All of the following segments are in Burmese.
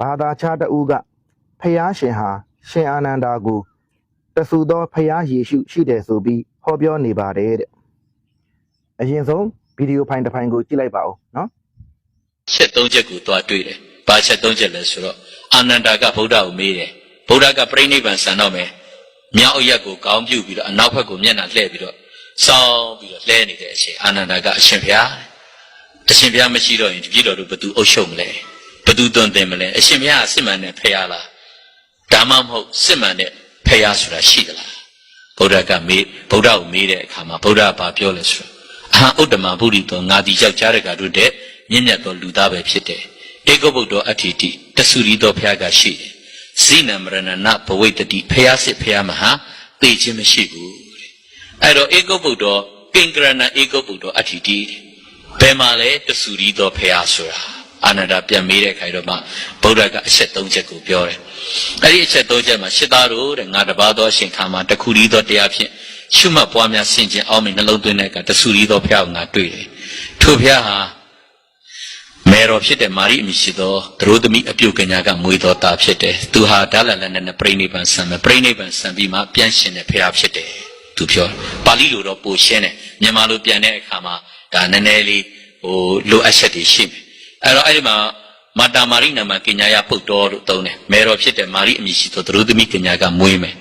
ဘာသာခြားတဦးကဖျားရှင်ဟာရှင်အာနန္ဒာကိုတဆူသောဖျားယေရှုရှိတယ်ဆိုပြီးဟောပြောနေပါတယ်တဲ့အရင်ဆုံးဗီဒီယိုဖိုင်တစ်ဖိုင်ကိုကြည့်လိုက်ပါဦးနော်ချက်သုံးချက်ကိုတွားတွေ့တယ်။ဘာချက်သုံးချက်လဲဆိုတော့အာနန္ဒာကဗုဒ္ဓကိုမေးတယ်။ဗုဒ္ဓကပြိဋိဘံဆန်တော့မယ်။မြောက်အရက်ကိုကောင်းပြုပြီးတော့အနောက်ဘက်ကိုမျက်နှာလှည့်ပြီးတော့စောင်းပြီးတော့လှဲနေတဲ့အချိန်အာနန္ဒာကအရှင်ဘုရားအရှင်ဘုရားမရှိတော့ရင်တပည့်တော်တို့ဘယ်သူအုပ်ရှုံးမလဲ။ဘယ် သူသွန်သင်မလဲ။အရှင်ဘုရားအစစ်မှန်တဲ့ဖရာလား။ဒါမှမဟုတ်စစ်မှန်တဲ့ဖရာဆိုတာရှိသလား။ဗုဒ္ဓကမေးဗုဒ္ဓကိုမေးတဲ့အခါမှာဗုဒ္ဓကဘာပြောလဲဆိုတော့အဟံဥတ္တမဗုဒ္ဓတောငါဒီယောက်ျားတကတို့တဲ့မြင့်မြတ်သောလူသားပဲဖြစ်တယ်။ဧကဗုဒ္ဓအဋ္ဌိတိတဆူရီသောဖရာကရှိတယ်။ဇိနမရဏနဘဝိတ္တိဖရာစစ်ဖရာမဟာသိခြင်းမရှိဘူးတဲ့။အဲ့တော့ဧကဗုဒ္ဓကင်္ဂရဏဧကဗုဒ္ဓအဋ္ဌိတိတဲ့ဘယ်မှာလဲတဆူရီသောဖရာဆိုတာ အာနန္ဒာပြန်မေးတဲ့ခိုင်တော့မှဗုဒ္ဓကအချက်၃ချက်ကိုပြောတယ်။အဲ့ဒီအချက်၃ချက်မှာရှစ်သားတို့တဲ့ငါတပါးသောအရှင်ခါမှာတခုရီသောတရားဖြင့်ရှုမှတ်ပွားများဆင်ခြင်အောင်မြင်နှလုံးသွင်းတဲ့အခါတဆူရီသောဖရာကိုငါတွေ့တယ်။ထိုဖရာဟာမေတော်ဖြစ်တဲ့မာရိအမိရှိသောသရိုးသမီးအပြုတ်ကညာကမွေတော်သားဖြစ်တယ်။သူဟာဒါလလန်နဲ့ပြိဋိဘံဆံမယ်ပြိဋိဘံဆံပြီးမှပြန်ရှင်တဲ့ဖရာဖြစ်တယ်။သူပြောတယ်ပါဠိလိုတော့ပိုရှင်းတယ်မြန်မာလိုပြန်တဲ့အခါမှာဒါနည်းနည်းလေးဟိုလိုအပ်ချက်တွေရှိမယ် အဲ့တော့အဲ့ဒီမှာမာတာမာရိနာမကညာယပုတ်တော်လို့သုံးတယ်မေတော်ဖြစ်တဲ့မာရိအမိရှိသောသရိုးသမီးကညာကမွေးမယ်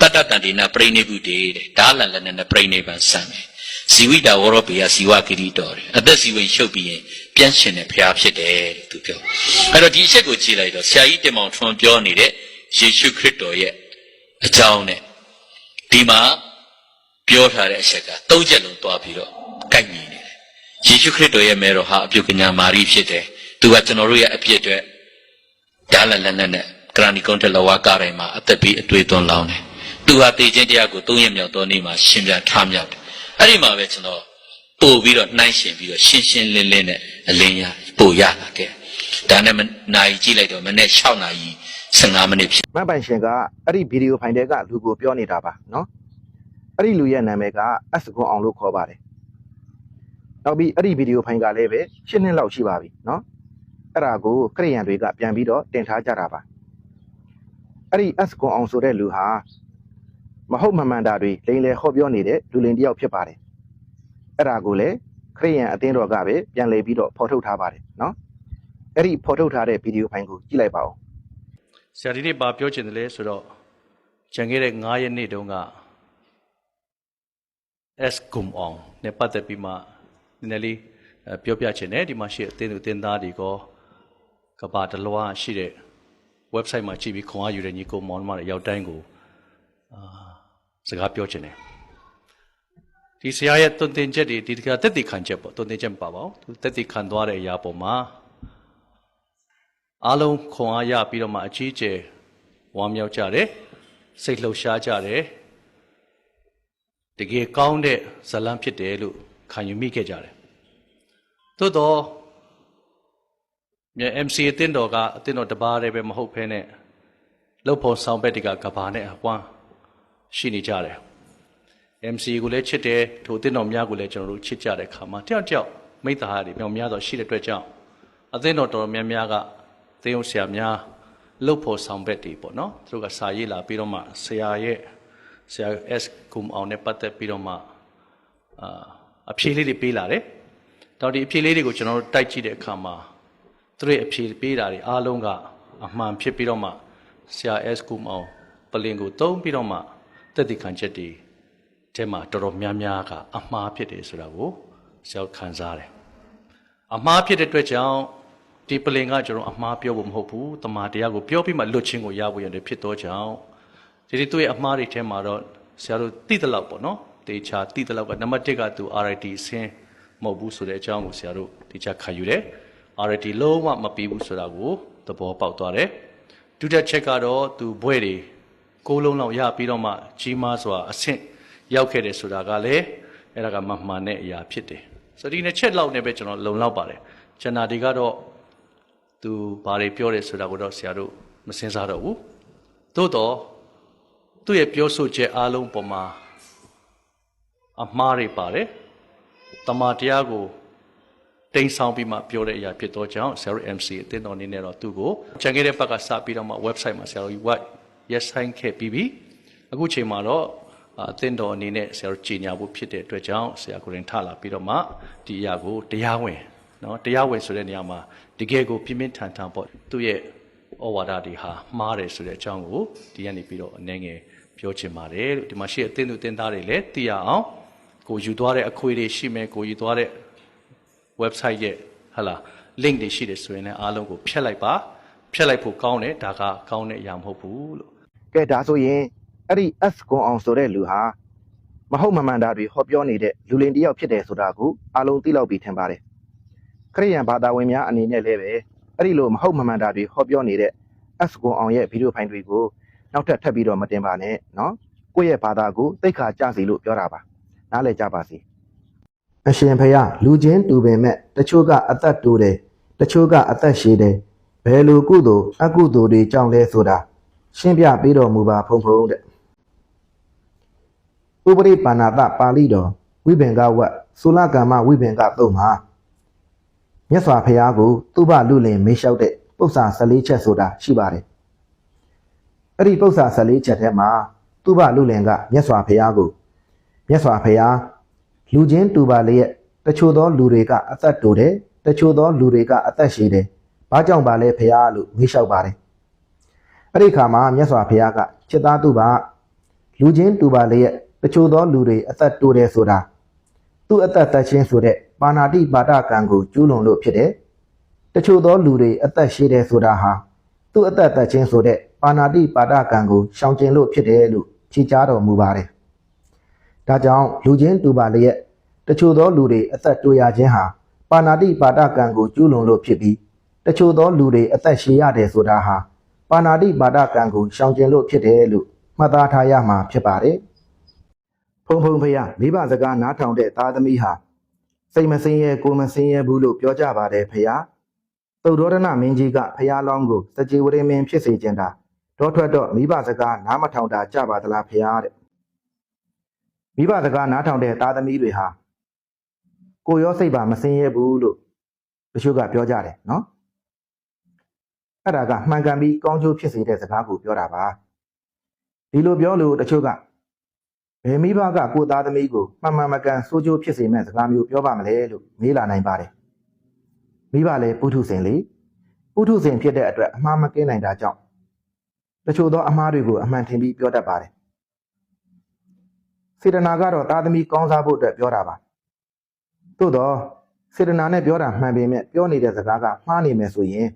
တတ္တတန်တိနာပြိဋိဘုတေတဲ့ဒါလလန်နဲ့ပြိဋိဘံဆံမယ်ဇီဝိတာဝရောပေယဇီဝကိရိတော်တယ်အသက်ဇီဝင်ရှုပ်ပြီးရင်ပြန်ရှင်တဲ့ဖရာဖြစ်တယ်တဲ့သူပြောအဲ့တော့ဒီအချက်ကိုကြည့်လိုက်တော့ဆရာကြီးတင်မောင်ထွန်းပြောနေတဲ့ယေရှုခရစ်တော်ရဲ့အကြောင်းနဲ့ဒီမှာပြောထားတဲ့အချက်ကသုံးချက်လုံးတွားပြီးတော့ကိုက်ညီနေတ ယ်ယေရှုခရစ်တော်ရဲ့မဲတော်ဟာအပြုကညာမာရိဖြစ်တယ်သူကကျွန်တော်တို့ရဲ့အပြစ်အတွက်ဒါလလန်နဲ့နဲ့ကရဏီကုန်းတလဝါကတိုင်းမှာအသက်ပြီးအတွေ့အသွန်းလောင်းတယ်သူဟာတေခြင်းတရားကိုသုံးရမြောက်သောနေ့မှာရှင်းပြထားမြောက်တယ်အဲ့ဒီမှာပဲကျွန်တော်ပို့ပြီးတော့နှိုင်းရှင်ပြီးတော့ရှင်းရှင်းလင်းလင်းနဲ့အလင်းရပို့ရလာခဲ့ဒါနဲ့နိုင်ကြည့်လိုက်တော့မနေ့6နာရီ15မိနစ်ဖြစ်မတ်ပိုင်ရှင်ကအဲ့ဒီဗီဒီယိုဖိုင်တွေကလူကိုပြောနေတာပါနော်အဲ့ဒီလူရဲ့နာမည်ကအစကွန်အောင်လို့ခေါ်ပါတယ် နောက်ပြီးအဲ့ဒီဗီဒီယိုဖိုင်ကလည်းပဲရှင်းနှစ်လောက်ရှိပါပြီနော်အဲ့ဒါကိုခရိယန်တွေကပြန်ပြီးတော့တင်ထားကြတာပါအဲ့ဒီအစကွန်အောင်ဆိုတဲ့လူဟာမဟုတ်မမှန်တာတွေလိန်လေဟောပြောနေတဲ့လူလင်တစ်ယောက်ဖြစ်ပါတယ်အဲ့ဒါကိုလည်းခရိယန်အသင်းတော်ကပဲပြန်လည်ပြီးတော့ဖော်ထုတ်ထားပါတယ်နော်အဲ့ဒီဖော်ထုတ်ထားတဲ့ဗီဒီယိုဖိုင်ကိုကြည့်လိုက်ပါဦးဆရာဒီနေ့ဘာပြောချင်တယ်လဲဆိုတော့ကြံခဲ့တဲ့9ရက်နေ့တုန်းက S ဂုံအောင်နဲ့ပတ်သက်ပြီးမှ နည်းနည်းလေးအဲပြောပြချင်တယ်ဒီမှာရှိတဲ့အသင်းသူအသင်းသားတွေကောကဘာတလွားရှိတဲ့ website မှာကြည့်ပြီးခွန်အားယူတဲ့ညီကိုမောင်နှမတွေရောက်တိုင်းကိုအာစကားပြောချင်တယ်ဒီဆရာရဲ့တုံတင်ချက်တွေဒီတကတက်တည်ခံချက်ပေါ့တုံတင်ချက်မပါပါဘူးသူတက်တည်ခံသွားတဲ့အရာပေါ်မှာအားလုံးခွန်အားရပြီးတော့မှအကြီးကျယ်ဝမ်းမြောက်ကြတယ်စိတ်လှုပ်ရှားကြတယ်တကယ်ကောင်းတဲ့ဇလံဖြစ်တယ်လို့ ခံယူမိခဲ့ကြတယ်သို့တော့မြဲ MC အတင်းတော်ကအတင်းတော်တပါးတည်းပဲမဟုတ်ဘဲနဲ့လှုပ်ဖို့ဆောင်ဘက်တွေကကဘာနဲ့အကွမ်းရှိနေကြတယ် MC ကိုလည်းချစ်တယ်ထိုအတင်းတော်များကိုလည်းကျွန်တော်တို့ချစ်ကြတဲ့ခါမှာတယောက်တယောက်မိတ္တာဟာတွေမြောင်များစွာရှိတဲ့အတွက်ကြောင့်အသင်းတော်တော်တော်များများကသင်းုပ်ဆရာများလှုပ်ဖို့ဆောင်ဘက်တွေပေါ့နော်သူတို့ကစာရေးလာပြီးတော့မှဆရာရဲ့ဆရာ S ကုမ်အောင်နဲ့ပတ်သက်ပြီးတော့မှအာ အဖြေလေးတွေပေးလာတယ်တော်ဒီအဖြေလေးတွေကိုကျွန်တော်တို့တိုက်ကြည့်တဲ့အခါမှာသူတို့ရဲ့အဖြေပေးတာတွေအားလုံးကအမှန်ဖြစ်ပြီးတော့မှဆရာ S ကုမ်အောင်ပလင်ကိုတုံးပြီးတော့မှတက်တည်ခံချက်တွေထဲမှာတော်တော်များများကအမှားဖြစ်တယ်ဆိုတာကိုဆရာခံစားတယ်အမှားဖြစ်တဲ့အတွက်ကြောင့်ဒီပလင်ကကျွန်တော်အမှားပြောဖို့မဟုတ်ဘူးတမန်တရားကိုပြောပြီးမှလွတ်ချင်းကိုရဖို့ရတယ်ဖြစ်တော့ကြောင့်ဒီဒီသူ့ရဲ့အမှားတွေထဲမှာတော့ဆရာတို့သိတဲ့လောက်ပေါ့နော် တေချာသိတဲ့လောက်ကနံပါတ်1ကသူ RIT အဆင်းမဟုတ်ဘူးဆိုတဲ့အကြောင်းကိုဆရာတို့တေချာခံယူတယ် RIT လုံးဝမပြီးဘူးဆိုတာကိုသဘောပေါက်သွားတယ်ဒုတိယချက်ကတော့သူဘွဲ့တွေကိုးလုံးလောက်ရပြီးတော့မှကြီးမားစွာအဆင့်ရောက်ခဲ့တယ်ဆိုတာကလည်းအဲ့ဒါကမမှန်တဲ့အရာဖြစ်တယ်ဆိုတော့ဒီနှစ်ချက်လောက်နဲ့ပဲကျွန်တော်လုံလောက်ပါတယ်ကျန်တာတွေကတော့သူဘာတွေပြောတယ်ဆိုတာကိုတော့ဆရာတို့မစင်စားတော့ဘူးသို့တော့သူ့ရဲ့ပြောဆိုချက်အားလုံးပေါ်မှာ အမှားတွေပါတယ်တမာတရားကိုတိမ်ဆောင်ပြီးမှပြောတဲ့အရာဖြစ်တော့ကြောင့်ဆရာတို့ MC အတင်းတော်အနေနဲ့တော့သူ့ကိုကြံခဲ့တဲ့ဘက်ကစပြီးတော့မှ website မှာဆရာတို့ what yes sign ခဲ့ပြီးပြီအခုချိန်မှာတော့အာအတင်းတော်အနေနဲ့ဆရာတို့ကြီးညာဖို့ဖြစ်တဲ့အတွက်ကြောင့်ဆရာကိုရင်ထလာပြီးတော့မှဒီအရာကိုတရားဝင်နော်တရားဝင်ဆိုတဲ့နေရာမှာတကယ်ကိုပြင်းပြင်းထန်ထန်ပေါ့သူ့ရဲ့ဩဝါဒတွေဟာမှားတယ်ဆိုတဲ့အကြောင်းကိုဒီကနေပြီးတော့အနေငယ်ပြောချင်ပါတယ်လို့ဒီမှာရှိတဲ့အတင်းသူတင်းသားတွေလည်းသိရအောင် ကိုယူသွားတဲ့အခွေတွေရှိမယ်ကိုယူသွားတဲ့ website ရဲ့ဟာလာ link တွေရှိတယ်ဆိုရင်လည်းအားလုံးကိုဖျက်လိုက်ပါဖျက်လိုက်ဖို့ကောင်းတယ်ဒါကကောင်းတဲ့အရာမဟုတ်ဘူးလို့ ကဲဒါဆိုရင်အဲ့ဒီ S ကွန်အောင်ဆိုတဲ့လူဟာမဟုတ်မမှန်တာတွေဟောပြောနေတဲ့လူလင်တစ်ယောက်ဖြစ်တယ်ဆိုတာကိုအားလုံးသိလောက်ပြီးထင်ပါတယ်ခရိယန်ဘာသာဝင်များအနေနဲ့လည်းပဲအဲ့ဒီလိုမဟုတ်မမှန်တာတွေဟောပြောနေတဲ့ S ကွန်အောင်ရဲ့ဗီဒီယိုဖိုင်တွေကိုနောက်ထပ်ထပ်ပြီးတော့မတင်ပါနဲ့เนาะကိုယ့်ရဲ့ဘာသာကိုသိခါကြစီလို့ပြောတာပါ နားလည်ကြပါစေအရှင်ဖျားလူချင်းတူပင်မဲ့တချို့ကအသက်တူတယ်တချို့ကအသက်ရှည်တယ်ဘယ်လိုကုသိုလ်အကုသိုလ်တွေကြောင့်လဲဆိုတာရှင်းပြပေးတော်မူပါဖုံဖုံတဲ့ဥပရိပါဏာတပါဠိတော်ဝိဘင်္ဂဝတ်သုလကမ္မဝိဘင်္ဂသုံးမှာမြတ်စွာဘုရားကိုသူ့ဘလူလင်မေးလျှောက်တဲ့ပု္ပ္ပာ14ချက်ဆိုတာရှိပါတယ်အဲ့ဒီပု္ပ္ပာ14ချက်ထဲမှာသူ့ဘလူလင်ကမြတ်စွာဘုရားကို မြတ်စွာဘုရားလူချင်းတူပါလျက်တချို့သောလူတွေကအသက်တူတယ်တချို့သောလူတွေကအသက်ရှည်တယ်ဘာကြောင့်ပါလဲဘုရားလို့မေးလျှောက်ပါတယ်အဲ့ဒီခါမှာမြတ်စွာဘုရားကจิตသားသူပါလူချင်းတူပါလေရဲ့တချို့သောလူတွေအသက်တိုးတယ်ဆိုတာသူ့အသက်သက်ချင်းဆိုတဲ့ပါဏာတိပါဒကံကိုကျူးလွန်လို့ဖြစ်တယ်တချို့သောလူတွေအသက်ရှည်တယ်ဆိုတာဟာသူ့အသက်သက်ချင်းဆိုတဲ့ပါဏာတိပါဒကံကိုရှောင်ကျဉ်လို့ဖြစ်တယ်လို့ဖြေကြားတော်မူပါတယ် ဒါကြောင့်လူချင်းတူပါလေရဲ့တချို့သောလူတွေအသက်တိုးရခြင်းဟာပါဏာတိပါဒကံကိုကျူးလွန်လို့ဖြစ်ပြီးတချို့သောလူတွေအသက်ရှည်ရတယ်ဆိုတာဟာပါဏာတိပါဒကံကိုရှောင်ကျဉ်လို့ဖြစ်တယ်လို့မှတ်သားထားရမှာဖြစ်ပါတယ်။ဖုံဖုံဖရမိဘစကားနားထောင်တဲ့သားသမီးဟာစိတ်မစင်းရဲကိုယ်မစင်းရဲဘူးလို့ပြောကြပါတယ်ဖရ။သုဒ္ဓရဏမင်းကြီးကဖရလောင်းကိုစကြဝဠာမင်းဖြစ်စေခြင်းတာတော့ထွက်တော့မိဘစကားနားမထောင်တာကြပါသလားဖရတဲ့။ မိဘစကားနားထောင်တဲ့သားသမီးတွေဟာကိုယ်ရောစိတ်ပါမစင်းရဲဘူးလို့တချို့ကပြောကြတယ်နော်။အဲ့ဒါကမှန်ကန်ပြီးကောင်းကျိုးဖြစ်စေတဲ့စကားကိုပြောတာပါဒီလိုပြောလို့တချို့ကဘယ်မိဘကကိုယ်သားသမီးကိုမှန်မှန်မကန်စိုးကျိုးဖြစ်စေမဲ့စကားမျိုးပြောပါမလဲလို့မေးလာနိုင်ပါတယ်မိဘလည်းပုထုဇဉ်လေပုထုဇဉ်ဖြစ်တဲ့အတွက်အမှားမကင်းနိုင်တာကြောင့်တချို့သောအမှားတွေကိုအမှန်ထင်ပြီးပြောတတ်ပါတယ် စေတနာကတော့သားသမီးကောင်းစားဖို့အတွက်ပြောတာပါသို့တော့စေတနာနဲ့ပြောတာမှန်ပေမဲ့ပြောနေတဲ့စကားကမှားနေမယ်ဆိုရင်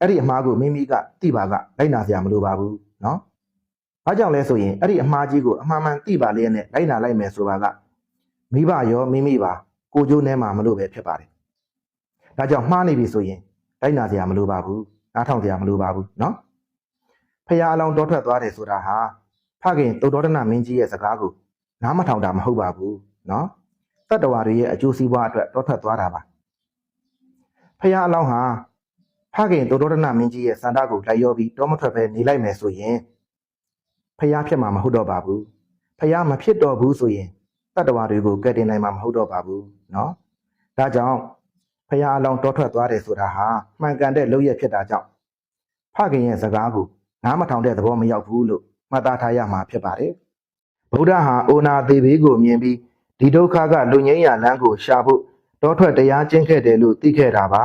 အဲ့ဒီအမှားကိုမိမိကသိပါကလိုက်နာစရာမလိုပါဘူးเนาะ။ဘာကြောင့်လဲဆိုရင်အဲ့ဒီအမှားကြီးကိုအမှန်မှန်သိပါလျက်နဲ့လိုက်နာလိုက်မယ်ဆိုပါကမိဘရောမိမိပါကိုကျိုးနဲ့မှမလို့ပဲဖြစ်ပါတယ်။ဒါကြောင့်မှားနေပြီဆိုရင်လိုက်နာစရာမလိုပါဘူး။နားထောင်စရာမလိုပါဘူးเนาะ။ဖရာအလောင်းတောထွက်သွားတယ်ဆိုတာဟာ ဖခင်သုတော်ဒနာမင်းကြီးရဲ့စကားကိုနားမထောင်တာမဟုတ်ပါဘူးနော်တတ္တဝါတွေရဲ့အကျိုးစီးပွားအတွက်တောထွက်သွားတာပါဖခင်အလောင်းဟာဖခင်သုတော်ဒနာမင်းကြီးရဲ့စန္ဒကိုလိုက်ရောပြီးတောမထွက်ပဲနေလိုက်မယ်ဆိုရင်ဖခင်ဖြစ်မှာမဟုတ်တော့ပါဘူးဖခင်မဖြစ်တော့ဘူးဆိုရင်တတ္တဝါတွေကိုကယ်တင်နိုင်မှာမဟုတ်တော့ပါဘူးနော်ဒါကြောင့်ဖခင်အလောင်းတောထွက်သွားတယ်ဆိုတာဟာမှန်ကန်တဲ့လုပ်ရဖြစ်တာကြောင့်ဖခင်ရဲ့စကားကိုနားမထောင်တဲ့သဘောမရောက်ဘူးလို့ မှတ်သားထားရမှာဖြစ်ပါတယ်ဗုဒ္ဓဟာအိုနာသေးဘေးကိုမြင်ပြီးဒီဒုက္ခကလူငိမ့်ရလမ်းကိုရှာဖို့တောထွက်တရားကျင့်ခဲ့တယ်လို့သိခဲ့တာပါ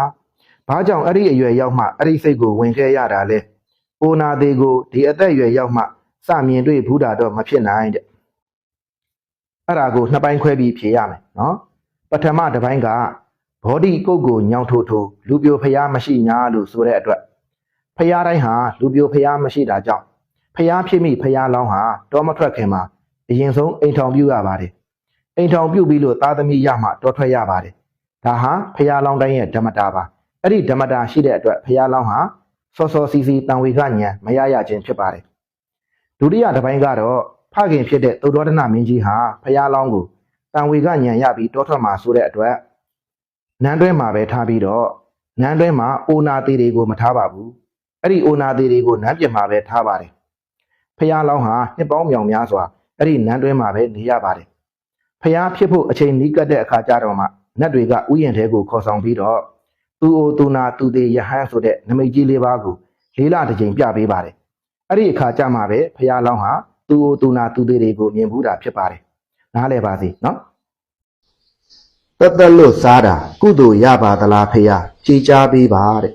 ဘာကြောင့်အဲ့ဒီအရွယ်ရောက်မှအဲ့ဒီစိတ်ကိုဝင်ခဲ့ရတာလဲ။အိုနာသေးကိုဒီအသက်အရွယ်ရောက်မှစမြင်တွေ့ဘူးတာတော့မဖြစ်နိုင်တဲ့။အဲ့ဒါကိုနှစ်ပိုင်းခွဲပြီးဖြေရမယ်နော်။ပထမတစ်ပိုင်းကဘောဓိကုတ်ကိုညောင်ထိုးထိုးလူပြိုဖျားမရှိညာလို့ဆိုတဲ့အတွက်ဖျားတိုင်းဟာလူပြိုဖျားမရှိတာကြောင့် ဖျားဖြစ်မိဖျားလောင်းဟာတောမထွက်ခင်မှာအရင်ဆုံးအိမ်ထောင်ပြုရပါတယ်။အိမ်ထောင်ပြုပြီးလို့သားသမီးရမှတောထွက်ရပါတယ်။ဒါဟာဖျားလောင်းတိုင်းရဲ့ဓမ္မတာပါ။အဲ့ဒီဓမ္မတာရှိတဲ့အတွက်ဘုရားလောင်းဟာစောစောစီစီတန်ဝေကဉာဏ်မရရခြင်းဖြစ်ပါတယ်ဒုတိယတစ်ပိုင်းကတော့ဖခင်ဖြစ်တဲ့သုဒ္ဓရဏမင်းကြီးဟာဘုရားလောင်းကိုတန်ဝေကဉာဏ်ရပြီးတောထွက်မှာဆိုတဲ့အတွက်နန်းတွဲမှာပဲထားပြီးတော့နန်းတွဲမှာအိုနာသေးတွေကိုမထားပါဘူးအဲ့ဒီအိုနာသေးတွေကိုနန်းပြင်မှာပဲထားပါတယ် ဘုရားလောင်းဟာနှစ်ပေါင်းမြောင်များစွာအဲ့ဒီနန်းတွဲမှာပဲနေရပါတယ်ဖះဖြစ်ဖို့အချိန်နီးကပ်တဲ့အခါကျတော့မှနတ်တွေကဥယျာဉ်ထဲကိုခေါ်ဆောင်ပြီးတော့သူအိုသူနာသူသေးယဟန်ဆိုတဲ့နမိတ်ကြီးလေးပါးကိုလေးလတစ်ကြိမ်ပြပေးပါတယ်အဲ့ဒီအခါကျမှပဲဖះလောင်းဟာသူအိုသူနာသူသေးတွေကိုမြင်ဘူးတာဖြစ်ပါတယ်နားလည်ပါစေနော်တက်တက်လို့စားတာကုသိုလ်ရပါသလားဖះကြည်ကြားပေးပါတဲ့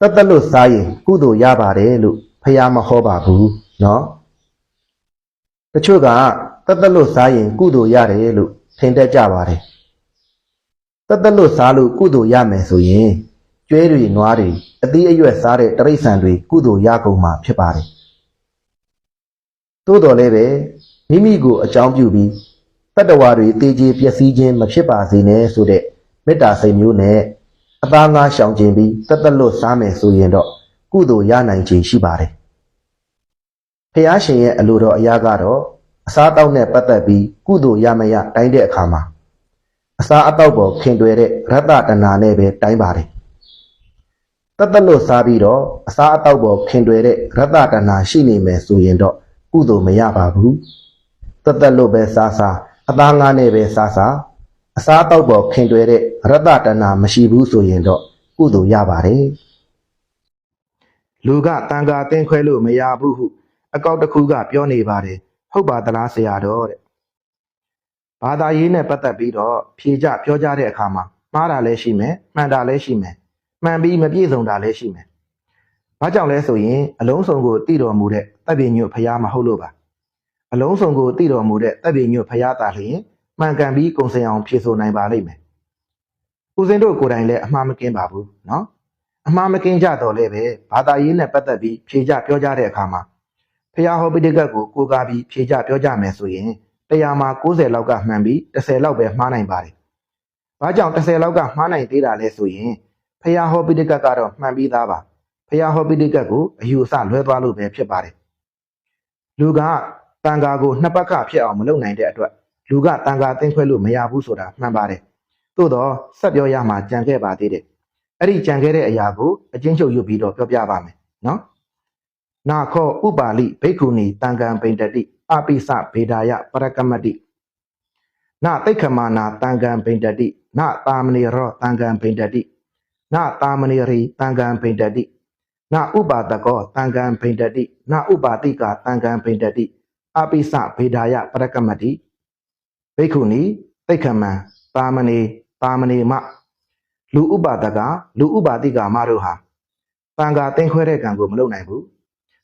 တက်တက်လို့စားရင်ကုသိုလ်ရပါတယ်လို့ ဖះမဟောပါဘူးနော်တချို့ကတက်တက်လို့စားရင် ကုသိုလ်ရတယ်လို့ထင်တတ်ကြပါတယ်တက်တက်လို့စားလို့ကုသိုလ်ရမယ်ဆိုရင်ကျွဲတွေနွားတွေအသီးအရွက်စားတဲ့တရိษံတွေကုသိုလ်ရကုန်မှာဖြစ်ပါတယ်သို့တော်လည်းပဲမိမိကိုအကြောင်းပြုပြီးတတ္တဝါတွေတေကျေပျက်စီးခြင်းမဖြစ်ပါစေနဲ့ဆိုတဲ့မေတ္တာစိတ်မျိုးနဲ့အသားငါရှောင်ကျင်ပြီးတက်တက်လို့စားမယ်ဆိုရင်တော့ ကုသိုလ်ရနိုင်ခြင်းရှိပါတယ်ဖះရှင်ရဲ့အလိုတော်အရာကတော့အစားအသောက်နဲ့ပတ်သက်ပြီးကုသိုလ်ရမရတိုင်းတဲ့အခါမှာအစားအသောက်ပေါ်ခင်တွယ်တဲ့ရတ္တတဏှာနဲ့ပဲတိုင်းပါတယ်တတ်တလို့စားပြီးတော့အစားအသောက်ပေါ်ခင်တွယ်တဲ့ရတ္တတဏှာရှိနေမယ်ဆိုရင်တော့ကုသိုလ်မရပါဘူးတတ်တလို့ပဲစားစားအသားငါးနဲ့ပဲစားစားအစားအသောက်ပေါ်ခင်တွယ်တဲ့ရတ္တတဏှာမရှိဘူးဆိုရင်တော့ကုသိုလ်ရပါတယ် လူကတန်ခါတင်းခွဲလို့မရဘူးဟုအကောက်တစ်ခုကပြောနေပါတယ်ဟုတ်ပါသလားဆရာတော်တဲ့ဘာသာရေးနဲ့ပတ်သက်ပြီးတော့ဖြေကြပြောကြတဲ့အခါမှာမှားတာလည်းရှိမယ်မှန်တာလည်းရှိမယ်မှန်ပြီးမပြည့်စုံတာလည်းရှိမယ်ဘာကြောင့်လဲဆိုရင်အလုံးစုံကိုတည်တော်မူတဲ့တပ်ပြညွတ်ဖရားမဟုတ်လို့ပါအလုံးစုံကိုတည်တော်မူတဲ့တပ်ပြညွတ်ဖရားတာလျှင်မှန်ကန်ပြီးကုံစင်အောင်ဖြေဆိုနိုင်ပါလိမ့်မယ်ဦးစင်းတို့ကိုယ်တိုင်လည်းအမှားမကင်းပါဘူးเนาะ အမှားမကင်းကြတော့လည်းပဲဘာသာရေးနဲ့ပတ်သက်ပြီးဖြေကြပြောကြတဲ့အခါမှာဖះဟောပိဋကတ်ကိုကိုးကားပြီးဖြေကြပြောကြမယ်ဆိုရင်တရားမှာ90လောက်ကမှန်ပြီး10လောက်ပဲမှားနိုင်ပါတယ်။ဘာကြောင့်10လောက်ကမှားနိုင်သေးတာလဲဆိုရင်ဖះဟောပိဋကတ်ကတော့မှန်ပြီးသားပါ။ဖះဟောပိဋကတ်ကိုအယူအဆလွဲသွားလို့ပဲဖြစ်ပါတယ်။လူကတန်ဃာကိုနှစ်ပတ်ခဖြစ်အောင်မလုပ်နိုင်တဲ့အတွက်လူကတန်ဃာသိမ့်ခွဲလို့မရဘူးဆိုတာမှန်ပါတယ်။သို့တော့ဆက်ပြောရမှာကြံခဲ့ပါသေးတယ်။ အဲ့ဒီကြံခဲ့တဲ့အရာကိုအချင်းချုပ်ယူပြီးတော့ပြောပြပါမယ်နော်နာခောဥပါလိဘိက္ခုနီတံကံပိန္တတိအပိစဗေဒာယပရကမတိနတိတ်ခမနာတံကံပိန္တတိနတာမဏေရောတံကံပိန္တတိနတာမဏေရိတံကံပိန္တတိနဥပါတကောတံကံပိန္တတိနဥပါတိကာတံကံပိန္တတိအပိစဗေဒာယပရကမတိဘိက္ခုနီတိတ်ခမံတာမဏေတာမဏေမ လူဥပါဒကလူဥပါတိကမတို့ဟာတန်ခါတင်းခွဲတဲ့ကံကိုမလုပ်နိုင်ဘူး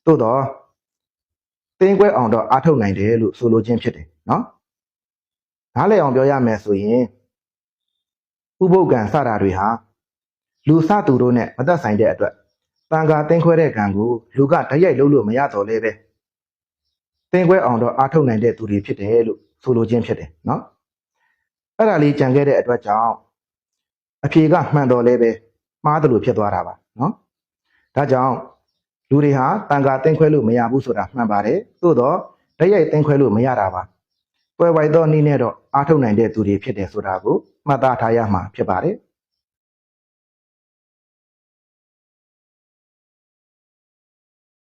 သို့တော့တင်းခွဲအောင်တော့အားထုတ်နိုင်တယ်လို့ဆိုလိုခြင်းဖြစ်တယ်နော်နားလည်အောင်ပြောရမယ်ဆိုရင်ဥပုပ်ကံစတာတွေဟာလူစသူတို့နဲ့မသက်ဆိုင်တဲ့အတွက်တန်ခါတင်းခွဲတဲ့ကံကိုလူကတရိုက်လုပ်လို့မရတော့လဲပဲတင်းခွဲအောင်တော့အားထုတ်နိုင်တဲ့သူတွေဖြစ်တယ်လို့ဆိုလိုခြင်းဖြစ်တယ်နော်အဲ့ဒါလေးကြံခဲ့တဲ့အတွက်ကြောင့် အဖြေကမှန်တော်လဲပဲမှားတယ်လို့ဖြစ်သွားတာပါနော်ဒါကြောင့်လူတွေဟာတန်ခါတင်းခွဲလို့မရဘူးဆိုတာမှန်ပါတယ်သို့တော့တရိုက်တင်းခွဲလို့မရတာပါပွဲဝိုက်သောနည်းနဲ့တော့အားထုတ်နိုင်တဲ့သူတွေဖြစ်တယ်ဆိုတာကိုမှတ်သားထားရမှာဖြစ်ပါတယ်